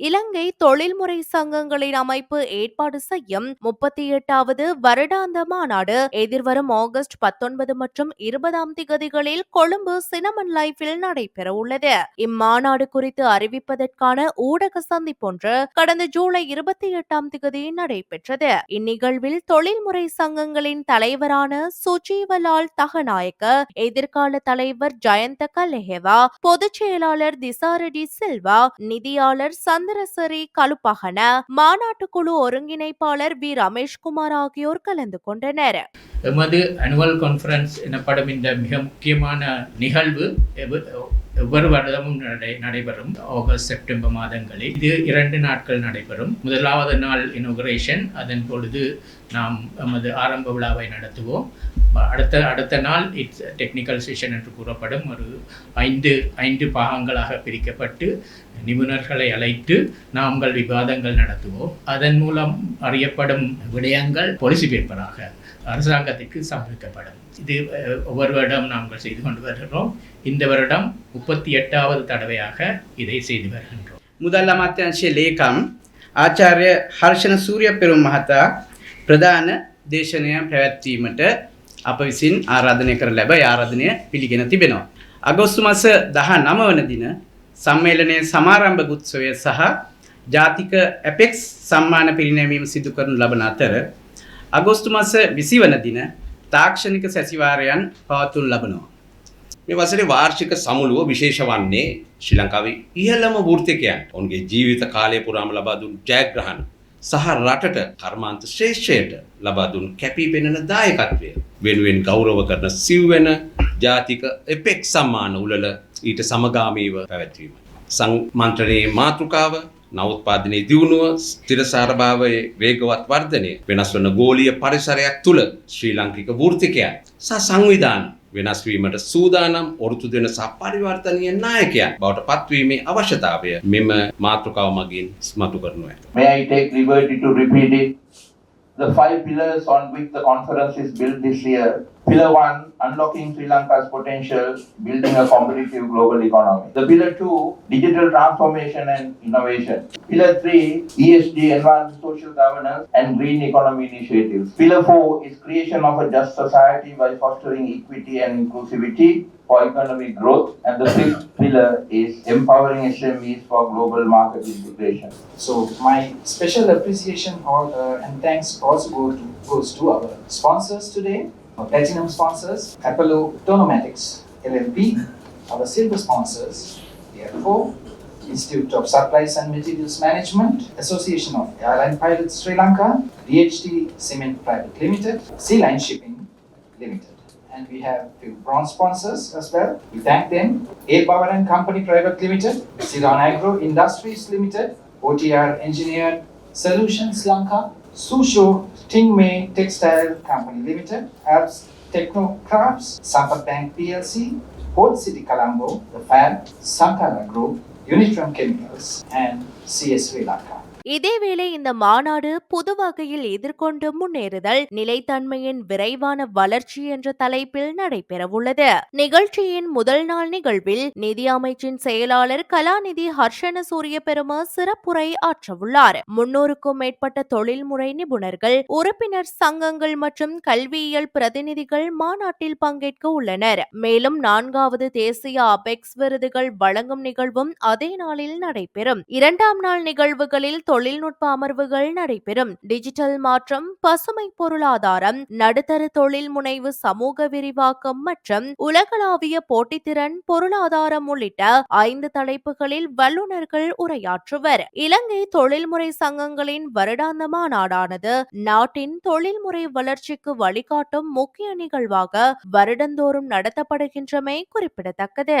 இலங்கை தொழில்முறை சங்கங்களின் அமைப்பு ஏற்பாடு செய்யும் முப்பத்தி எட்டாவது வருடாந்த மாநாடு எதிர்வரும் ஆகஸ்ட் பத்தொன்பது மற்றும் இருபதாம் திகதிகளில் கொழும்பு சினமன் லைஃபில் நடைபெற உள்ளது இம்மாநாடு குறித்து அறிவிப்பதற்கான ஊடக சந்திப்பொன்று கடந்த ஜூலை இருபத்தி எட்டாம் திகதி நடைபெற்றது. இந்நிகழ்வில் தொழில்முறை சங்கங்களின் தலைவரான சுஜீவலால் தகநாயக்க எதிர்கால தலைவர் ஜயந்த கலஹெவா பொதுச் செயலாளர் திசாரெடி சில்வா நிதியாளர் சந்திரசரி கலுப்பகன மாநாட்டு குழு ஒருங்கிணைப்பாளர் வி. ரமேஷ்குமார் ஆகியோர் கலந்து கொண்டனர். எமது அனுவல் கான்ஃபரன்ஸ் எனப்படும் இந்த மிக முக்கியமான நிகழ்வு ஒவ்வொரு வருடமும் நடை நடைபெறும்? ஆகஸ்ட் செப்டம்பர் மாதங்களில் இது இரண்டு நாட்கள் நடைபெறும். முதலாவது நாள் இனோகரேஷன் அதன் பொழுது நாம் நமது ஆரம்ப விழாவை நடத்துவோம். அடுத்த அடுத்த நாள் இட்ஸ் டெக்னிக்கல் செஷன் என்று கூறப்படும். ஒரு ஐந்து ஐந்து பாகங்களாக பிரிக்கப்பட்டு நிபுணர்களை அழைத்து நாங்கள் விவாதங்கள் நடத்துவோம். அதன் மூலம் அறியப்படும் விடயங்கள் பொலிசி பேப்பராக அரசாங்கத்திற்கு சமர்ப்பிக்கப்படும். இது ஒவ்வொரு வருடம் நாங்கள் செய்து கொண்டு வருகிறோம். இந்த வருடம் முப்பத்தி எட்டாவது தடவையாக இதை செய்து வருகின்றோம் මුදල් අමාත්‍යංශයේ ලේකම් ආචාර්ය හර්ෂණ සූරිය පෙරුම් මහතා ප්‍රධාන දේශනය පැවැත්වීමට අප විසින් ආරාධනය කර ලැබ ඒ ආරාධනය පිළිගෙන තිබෙනවා. අගොස්තු මස දහ නම වන දින සම්මේලනයේ සමාරම්භ උත්සවය සහ ජාතික ඇපෙක්ස් සම්මාන පිරිනැමීම සිදු කරනු ලබන අතර අගොස්තු මස විසි වන දින තාක්ෂණික සැසිවාරයන් පවත්තුන් ලබනවා. මේ වසරේ වාර්ෂික සමුළුව විශේෂ වන්නේ ශ්‍රී ලංකාවේ ඉහළම වෘත්තිකයන් ඔවුන්ගේ ජීවිත කාලය පුරාම ලබා දුන් ජයග්‍රහණ සහ රටට කර්මාන්ත ශ්‍රේෂ්ඨයට ලබා දුන් කැපී පෙනෙන දායකත්වය වෙනුවෙන් ගෞරව කරන සිව්වැන ජාතික එපෙක් සම්මාන උළල ඊට සමගාමීව පැවැත්වීම. සංමන්ත්‍රණයේ මාතෘකාව නවත්පාදනයේ දියුණුව ස්ථිරසාරභාවයේ වේගවත් වර්ධනය වෙනස් වන ගෝලීය පරිසරයක් තුළ ශ්‍රී ලංකික වෘත්තිකයන් සහ සංවිධාන වෙනස් වීමට සූදානම් ඔරුතු දෙන සහ පරිවර්තනීය නායකයන් බවට පත්වීමේ අවශ්‍යතාවය මෙම මාතෘකාව මගින් ස්මතු කරනු ඇත. May I take liberty to repeat it? The five pillars on which the conference is built this year. Pillar one, unlocking Sri Lanka's potential, building a competitive global economy. The pillar two, digital transformation and innovation. Pillar three, ESG, environmental social governance and green economy initiatives. Pillar four is creation of a just society by fostering equity and inclusivity for economic growth. And the fifth pillar is empowering SMEs for global market integration. So my special appreciation or, uh, and thanks also go to, goes to our sponsors today, our platinum sponsors, Apollo Tonomatics LLP, our silver sponsors, therefore, Institute of Supplies and Materials Management, Association of Airline Pilots Sri Lanka, DHT Cement Private Limited, Sea Line Shipping Limited. And we have few bronze sponsors as well. We thank them. A Power and Company Private Limited, Ceylon Agro Industries Limited, OTR Engineered Solutions Lanka, Susho Tingmei Textile Company Limited, Alps Techno Crafts, Sampath Bank PLC, Port City Colombo, The Fab, Sankara Group, Unitron Chemicals, and CS Sri Lanka. இதேவேளை இந்த மாநாடு புது வகையில் எதிர்கொண்டு முன்னேறுதல் நிலைத்தன்மையின் விரைவான வளர்ச்சி என்ற தலைப்பில் நடைபெறவுள்ளது. நிகழ்ச்சியின் முதல் நாள் நிகழ்வில் நிதி அமைச்சின் செயலாளர் கலாநிதி ஹர்ஷன சூரிய பெருமா சிறப்புரை ஆற்றவுள்ளார். முன்னூறுக்கும் மேற்பட்ட தொழில்முறை நிபுணர்கள் உறுப்பினர் சங்கங்கள் மற்றும் கல்வியியல் பிரதிநிதிகள் மாநாட்டில் பங்கேற்க உள்ளனர். மேலும் நான்காவது தேசிய அபெக்ஸ் விருதுகள் வழங்கும் நிகழ்வும் அதே நாளில் நடைபெறும். இரண்டாம் நாள் நிகழ்வுகளில் தொழில்நுட்ப அமர்வுகள் நடைபெறும். டிஜிட்டல் மாற்றம் பசுமை பொருளாதாரம் நடுத்தர தொழில் முனைவு சமூக விரிவாக்கம் மற்றும் உலகளாவிய போட்டித்திறன் பொருளாதாரம் உள்ளிட்ட ஐந்து தலைப்புகளில் வல்லுநர்கள் உரையாற்றுவர். இலங்கை தொழில்முறை சங்கங்களின் வருடாந்த மாநாடானது நாட்டின் தொழில்முறை வளர்ச்சிக்கு வழிகாட்டும் முக்கிய நிகழ்வாக வருடந்தோறும் நடத்தப்படுகின்றமை குறிப்பிடத்தக்கது.